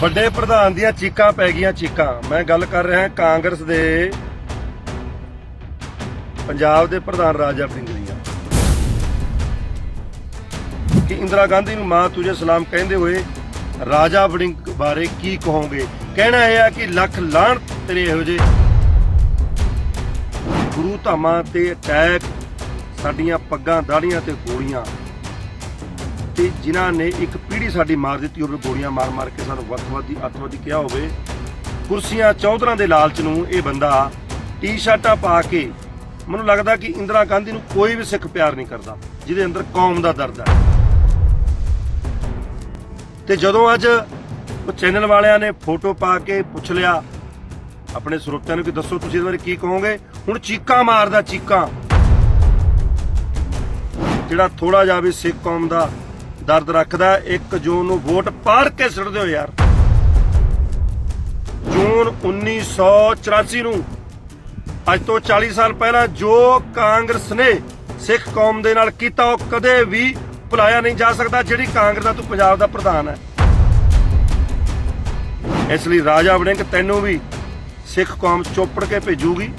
ਵੱਡੇ ਪ੍ਰਧਾਨ ਦੀਆਂ ਚੀਕਾਂ ਪੈ ਗਈਆਂ ਚੀਕਾਂ। ਮੈਂ ਗੱਲ ਕਰ ਰਿਹਾ ਕਾਂਗਰਸ ਦੇ ਪੰਜਾਬ ਦੇ ਪ੍ਰਧਾਨ ਰਾਜਾ ਵੜਿੰਗ ਦੀਆਂ। ਕਿ ਇੰਦਰਾ ਗਾਂਧੀ ਨੂੰ ਮਾਂ ਤੁਝੇ ਸਲਾਮ ਕਹਿੰਦੇ ਹੋਏ ਰਾਜਾ ਵੜਿੰਗ ਬਾਰੇ ਕੀ ਕਹੋਗੇ? ਕਹਿਣਾ ਇਹ ਆ ਕਿ ਲੱਖ ਲਾਹਣ ਤੇਰੇ ਇਹੋ ਜਿਹੇ ਗੁਰੂ ਧਾਮਾਂ ਤੇ ਅਟੈਕ, ਸਾਡੀਆਂ ਪੱਗਾਂ ਦਾੜੀਆਂ ਤੇ ਗੋਲੀਆਂ ਤੇ ਜਿਨ੍ਹਾਂ ਨੇ ਇੱਕ ਪੀੜੀ ਸਾਡੀ ਮਾਰ ਦਿੱਤੀ ਹੋਵੇ ਗੋਲੀਆਂ ਮਾਰ-ਮਾਰ ਕੇ ਸਾਨੂੰ ਵੱਖਵਾਦੀ, ਅੱਤਵਾਦੀ ਕਿਹਾ ਹੋਵੇ। ਕੁਰਸੀਆਂ ਚੌਧਰਾਂ ਦੇ ਲਾਲਚ ਨੂੰ ਇਹ ਬੰਦਾ ਟੀ-ਸ਼ਰਟਾਂ ਪਾ ਕੇ ਮੈਨੂੰ ਲੱਗਦਾ ਕਿ ਇੰਦਰਾ ਗਾਂਧੀ ਨੂੰ ਕੋਈ ਵੀ ਸਿੱਖ ਪਿਆਰ ਨਹੀਂ ਕਰਦਾ, ਜਿਹਦੇ ਅੰਦਰ ਕੌਮ ਦਾ ਦਰਦ ਹੈ। ਤੇ ਜਦੋਂ ਅੱਜ ਉਹ ਚੈਨਲ ਵਾਲਿਆਂ ਨੇ ਫੋਟੋ ਪਾ ਕੇ ਪੁੱਛ ਲਿਆ, ਆਪਣੇ ਸਰੋਤਿਆਂ ਨੂੰ ਕਿ ਦੱਸੋ ਤੁਸੀਂ ਇਹਦੇ ਬਾਰੇ ਕੀ ਕਹੋਗੇ? ਹੁਣ ਚੀਕਾਂ ਮਾਰਦਾ ਚੀਕਾਂ। ਜਿਹੜਾ ਥੋੜਾ ਜਿਹਾ ਵੀ ਸਿੱਖ ਕੌਮ ਦਾ ਦਰਦ ਰੱਖਦਾ ਇੱਕ ਜੂਨ ਨੂੰ ਵੋਟ ਪਾੜ ਕੇ ਸਿੱਟ ਦਿਓ ਯਾਰ। ਜੂਨ 1984 ਨੂੰ। ਅੱਜ ਤੋਂ 40 ਸਾਲ ਪਹਿਲਾਂ ਜੋ ਕਾਂਗਰਸ ਨੇ ਸਿੱਖ ਕੌਮ ਦੇ ਨਾਲ ਕੀਤਾ, ਉਹ ਕਦੇ ਵੀ ਭੁਲਾਇਆ ਨਹੀਂ ਜਾ ਸਕਦਾ, ਜਿਹੜੀ ਕਾਂਗਰਸ ਦਾ ਤੂੰ ਪੰਜਾਬ ਦਾ ਪ੍ਰਧਾਨ ਹੈ। ਇਸ ਲਈ ਰਾਜਾ ਵੜਿੰਗ ਤੈਨੂੰ ਵੀ ਸਿੱਖ ਕੌਮ ਚੋਪੜ ਕੇ ਭੇਜੂਗੀ।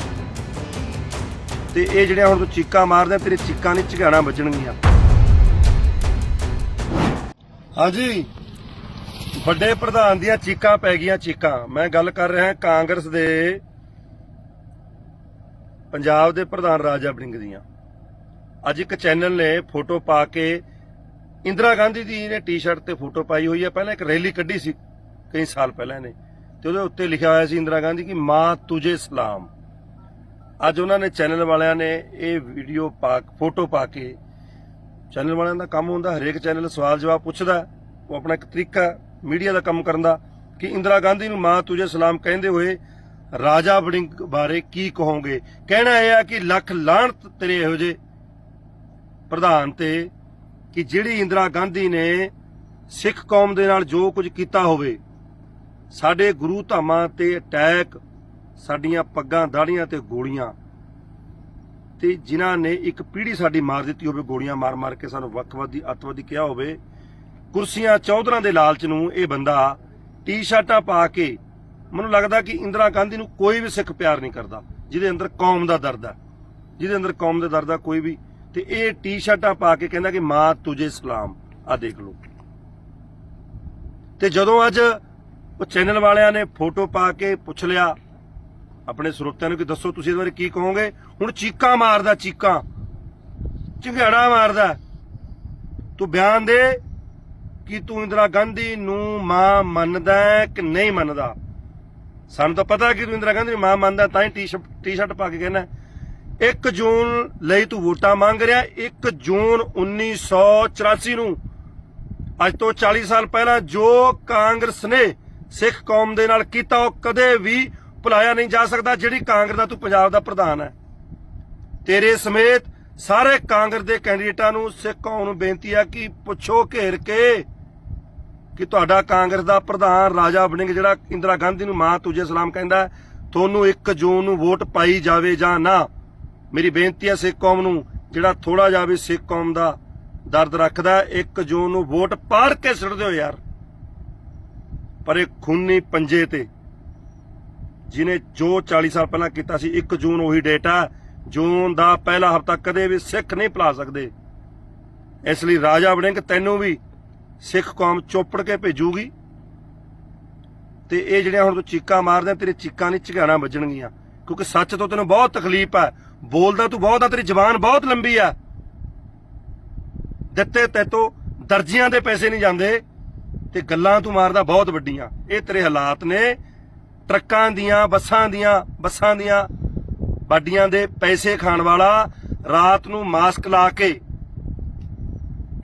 ਤੇ ਇਹ ਜਿਹੜੀਆਂ ਹੁਣ ਤੂੰ ਚੀਕਾਂ ਮਾਰਦਾ ਤੇਰੇ ਚੀਕਾਂ ਨਹੀਂ ਝਗਾਣਾ ਵੱਜਣਗੀਆਂ। ਹਾਂਜੀ। ਵੱਡੇ ਪ੍ਰਧਾਨ ਦੀਆਂ ਚੀਕਾਂ ਪੈ ਗਈਆਂ ਚੀਕਾਂ। ਮੈਂ ਗੱਲ ਕਰ ਰਿਹਾ ਕਾਂਗਰਸ ਦੇ ਪੰਜਾਬ ਦੇ ਪ੍ਰਧਾਨ ਰਾਜਾ ਵੜਿੰਗ ਦੀਆਂ। ਅੱਜ ਇੱਕ ਚੈਨਲ ਨੇ ਫੋਟੋ ਪਾ ਕੇ ਇੰਦਰਾ ਗਾਂਧੀ ਦੀ ਨੇ ਟੀ-ਸ਼ਰਟ ਤੇ ਫੋਟੋ ਪਾਈ ਹੋਈ ਹੈ। ਪਹਿਲਾਂ ਇੱਕ ਰੈਲੀ ਕੱਢੀ ਸੀ ਕਈ ਸਾਲ ਪਹਿਲਾਂ ਨੇ। ਤੇ ਉਹਦੇ ਉੱਤੇ ਲਿਖਿਆ ਹੋਇਆ ਸੀ ਇੰਦਰਾ ਗਾਂਧੀ ਕਿ ਮਾਂ ਤੁਝੇ ਸਲਾਮ। ਅੱਜ ਉਹਨਾਂ ਨੇ ਚੈਨਲ ਵਾਲਿਆਂ ਨੇ ਇਹ ਵੀਡੀਓ ਪਾ ਫੋਟੋ ਪਾ ਕੇ ਚੈਨਲ ਵਾਲਿਆਂ ਦਾ ਕੰਮ ਹੁੰਦਾ, ਹਰੇਕ ਚੈਨਲ ਸਵਾਲ ਜਵਾਬ ਪੁੱਛਦਾ, ਉਹ ਆਪਣਾ ਇੱਕ ਤਰੀਕਾ ਮੀਡੀਆ ਦਾ ਕੰਮ ਕਰਨ ਦਾ ਕਿ ਇੰਦਰਾ ਗਾਂਧੀ ਨੂੰ ਮਾਂ ਤੁਝੇ ਸਲਾਮ ਕਹਿੰਦੇ ਹੋਏ, ਰਾਜਾ ਵੜਿੰਗ ਬਾਰੇ ਕੀ ਕਹੋਗੇ? ਕਹਿਣਾ ਇਹ ਆ ਕਿ ਲੱਖ ਲਾਹਣ ਤੇਰੇ ਇਹੋ ਜਿਹੇ ਪ੍ਰਧਾਨ ਤੇ ਕਿ ਜਿਹੜੀ ਇੰਦਰਾ ਗਾਂਧੀ ਨੇ ਸਿੱਖ ਕੌਮ ਦੇ ਨਾਲ ਜੋ ਕੁਝ ਕੀਤਾ ਹੋਵੇ, ਸਾਡੇ ਗੁਰੂ ਧਾਮਾਂ ਤੇ ਅਟੈਕ, ਸਾਡੀਆਂ ਪੱਗਾਂ ਦਾੜੀਆਂ ਤੇ ਗੋਲੀਆਂ ਤੇ ਜਿਨ੍ਹਾਂ ਨੇ ਇੱਕ ਪੀੜ੍ਹੀ ਸਾਡੀ ਮਾਰ ਦਿੱਤੀ ਹੋਵੇ, ਗੋਲੀਆਂ ਮਾਰ-ਮਾਰ ਕੇ ਸਾਨੂੰ ਵੱਖਵਾਦੀ ਅੱਤਵਾਦੀ ਕਿਹਾ ਹੋਵੇ, ਕੁਰਸੀਆਂ ਚੌਧਰਾਂ ਦੇ ਲਾਲਚ ਨੂੰ ਇਹ ਬੰਦਾ ਟੀ-ਸ਼ਰਟਾਂ ਪਾ ਕੇ ਮੈਨੂੰ ਲੱਗਦਾ ਕਿ ਇੰਦਰਾ ਗਾਂਧੀ ਨੂੰ ਕੋਈ ਵੀ ਸਿੱਖ ਪਿਆਰ ਨਹੀਂ ਕਰਦਾ, ਜਿਹਦੇ ਅੰਦਰ ਕੌਮ ਦਾ ਦਰਦ ਹੈ। ਜਿਹਦੇ ਅੰਦਰ ਕੌਮ ਦਾ ਦਰਦ ਹੈ ਕੋਈ ਵੀ। ਤੇ ਇਹ ਟੀ-ਸ਼ਰਟਾਂ ਪਾ ਕੇ ਕਹਿੰਦਾ ਕਿ ਮਾਂ ਤੁਝੇ ਸਲਾਮ ਆ ਦੇਖ ਲਓ। ਤੇ ਜਦੋਂ ਅੱਜ ਉਹ ਚੈਨਲ ਵਾਲਿਆਂ ਨੇ ਫੋਟੋ ਪਾ ਕੇ ਪੁੱਛ ਲਿਆ ਆਪਣੇ ਸਰੋਤਿਆਂ ਨੂੰ ਕਿ ਦੱਸੋ ਤੁਸੀਂ ਇਹਦੇ ਬਾਰੇ ਕੀ ਕਹੋਗੇ? ਹੁਣ ਚੀਕਾਂ ਮਾਰਦਾ, ਚੀਕਾਂ। ਝੰਗੜਾ ਮਾਰਦਾ। ਤੂੰ ਬਿਆਨ ਦੇ ਕਿ ਤੂੰ ਇੰਦਰਾ ਗਾਂਧੀ ਨੂੰ ਮਾਂ ਮੰਨਦਾ ਕਿ ਨਹੀਂ ਮੰਨਦਾ? ਸਾਨੂੰ ਤਾਂ ਪਤਾ ਕਿ ਤੂੰ ਇੰਦਰਾ ਗਾਂਧੀ ਨੂੰ ਮਾਂ ਮੰਨਦਾ, ਤਾਂ ਹੀ ਟੀ-ਸ਼ਰਟ ਟੀ-ਸ਼ਰਟ ਪਾ ਕੇ ਕਹਿੰਦਾ 1 ਜੂਨ ਲਈ ਤੂੰ ਵੋਟਾਂ ਮੰਗ ਰਿਹਾ 1 ਜੂਨ 1984 ਨੂੰ। ਅੱਜ ਤੋਂ 40 ਸਾਲ ਪਹਿਲਾਂ ਜੋ ਕਾਂਗਰਸ ਨੇ ਸਿੱਖ ਕੌਮ ਦੇ ਨਾਲ ਕੀਤਾ, ਉਹ ਕਦੇ ਵੀ ਭੁਲਾਇਆ ਨਹੀਂ ਜਾ ਸਕਦਾ ਜਿਹੜੀ ਕਾਂਗਰਸ ਦਾ ਤੂੰ ਪੰਜਾਬ ਦਾ ਪ੍ਰਧਾਨ ਹੈ। ਤੇਰੇ ਸਮੇਤ ਸਾਰੇ ਕਾਂਗਰਸ ਦੇ ਕੈਂਡੀਡੇਟਾਂ ਨੂੰ ਸਿੱਖ ਕੌਮ ਨੂੰ ਬੇਨਤੀ ਹੈ ਕਿ ਪੁੱਛੋ ਘੇਰ ਕੇ ਕਿ ਤੁਹਾਡਾ ਕਾਂਗਰਸ ਦਾ ਪ੍ਰਧਾਨ ਰਾਜਾ ਵੜਿੰਗ ਜਿਹੜਾ ਇੰਦਰਾ ਗਾਂਧੀ ਨੂੰ ਮਾਂ ਤੁਝੇ ਸਲਾਮ ਕਹਿੰਦਾ ਤੁਹਾਨੂੰ 1 ਜੂਨ ਨੂੰ ਵੋਟ ਪਾਈ ਜਾਵੇ ਜਾਂ ਨਾ। ਮੇਰੀ ਬੇਨਤੀ ਹੈ ਸਿੱਖ ਕੌਮ ਨੂੰ ਜਿਹੜਾ ਥੋੜਾ ਜਿਹਾ ਵੀ ਸਿੱਖ ਕੌਮ ਦਾ ਦਰਦ ਰੱਖਦਾ ਹੈ, 1 ਜੂਨ ਨੂੰ ਵੋਟ ਪਾੜ ਕੇ ਸਿੱਟ ਦਿਓ ਯਾਰ। ਪਰ ਇਹ ਖੂਨੀ ਪੰਜੇ ਤੇ ਜਿਨੇ ਜੋ 40 ਸਾਲ ਪਹਿਲਾਂ ਕੀਤਾ ਸੀ 1 ਜੂਨ ਉਹੀ ਡੇਟ ਆ। ਜੂਨ ਦਾ ਪਹਿਲਾ ਹਫਤਾ ਕਦੇ ਵੀ ਸਿੱਖ ਨਹੀਂ ਭੁਲਾ ਸਕਦੇ। ਇਸ ਲਈ ਰਾਜਾ ਵੜਿੰਗ ਤੈਨੂੰ ਵੀ ਸਿੱਖ ਕੌਮ ਚੋਪੜ ਕੇ ਭੇਜੂਗੀ। ਤੇ ਇਹ ਜਿਹੜੀਆਂ ਹੁਣ ਤੂੰ ਚੀਕਾਂ ਮਾਰਦੇ ਤੇਰੇ ਚੀਕਾਂ ਨਹੀਂ ਝਗਾਣਾ ਵੱਜਣਗੀਆਂ। ਕਿਉਂਕਿ ਸੱਚ ਤੋਂ ਤੈਨੂੰ ਬਹੁਤ ਤਕਲੀਫ ਹੈ ਬੋਲਦਾ ਤੂੰ ਬਹੁਤ ਆ, ਤੇਰੀ ਜ਼ਬਾਨ ਬਹੁਤ ਲੰਬੀ ਆ। ਦਿੱਤੇ ਤੈਤੋਂ ਦਰਜੀਆਂ ਦੇ ਪੈਸੇ ਨਹੀਂ ਜਾਂਦੇ। ਤੇ ਗੱਲਾਂ ਤੂੰ ਮਾਰਦਾ ਬਹੁਤ ਵੱਡੀਆਂ। ਇਹ ਤੇਰੇ ਹਾਲਾਤ ਨੇ। ਟਰੱਕਾਂ ਦੀਆਂ, ਬੱਸਾਂ ਦੀਆਂ ਬੱਸਾਂ ਦੀਆਂ ਬਾਡੀਆਂ ਦੇ ਪੈਸੇ ਖਾਣ ਵਾਲਾ ਰਾਤ ਨੂੰ ਮਾਸਕ ਲਾ ਕੇ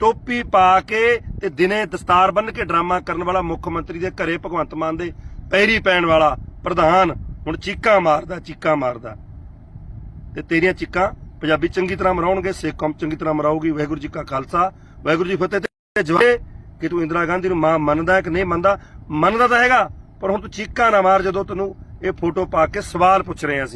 ਟੋਪੀ ਪਾ ਕੇ ਤੇ ਦਿਨੇ ਦਸਤਾਰ ਬੰਨ ਕੇ ਡਰਾਮਾ ਕਰਨ ਵਾਲਾ ਮੁੱਖ ਮੰਤਰੀ ਦੇ ਘਰੇ ਭਗਵੰਤ ਮਾਨ ਦੇ ਪੈਰੀ ਪੈਣ ਵਾਲਾ ਪ੍ਰਧਾਨ। ਹੁਣ ਚੀਕਾਂ ਮਾਰਦਾ ਚੀਕਾਂ ਮਾਰਦਾ। ਤੇ ਤੇਰੀਆਂ ਚੀਕਾਂ ਪੰਜਾਬੀ ਚੰਗੀ ਤਰ੍ਹਾਂ ਮਰਾਉਣਗੇ, ਸਿੱਖ ਕੌਮ ਚੰਗੀ ਤਰ੍ਹਾਂ ਮਰਾਉਗੀ ਵਾਹਿਗੁਰੂ ਜੀ ਕਾ ਖਾਲਸਾ, ਵਾਹਿਗੁਰੂ ਜੀ ਫਤਿਹ। ਤੇ ਜਵਾਬ ਕਿ ਤੂੰ ਇੰਦਰਾ ਗਾਂਧੀ ਨੂੰ ਮਾਂ ਮੰਨਦਾ ਕਿ ਨਹੀਂ ਮੰਨਦਾ? ਮੰਨਦਾ ਤਾਂ ਹੈਗਾ। ਪਰ ਹੁਣ ਤੂੰ ਚੀਕਾਂ ਨਾ ਮਾਰ ਜਦੋਂ ਤੈਨੂੰ ਇਹ ਫੋਟੋ ਪਾ ਕੇ ਸਵਾਲ ਪੁੱਛ ਰਹੇ ਹਾਂ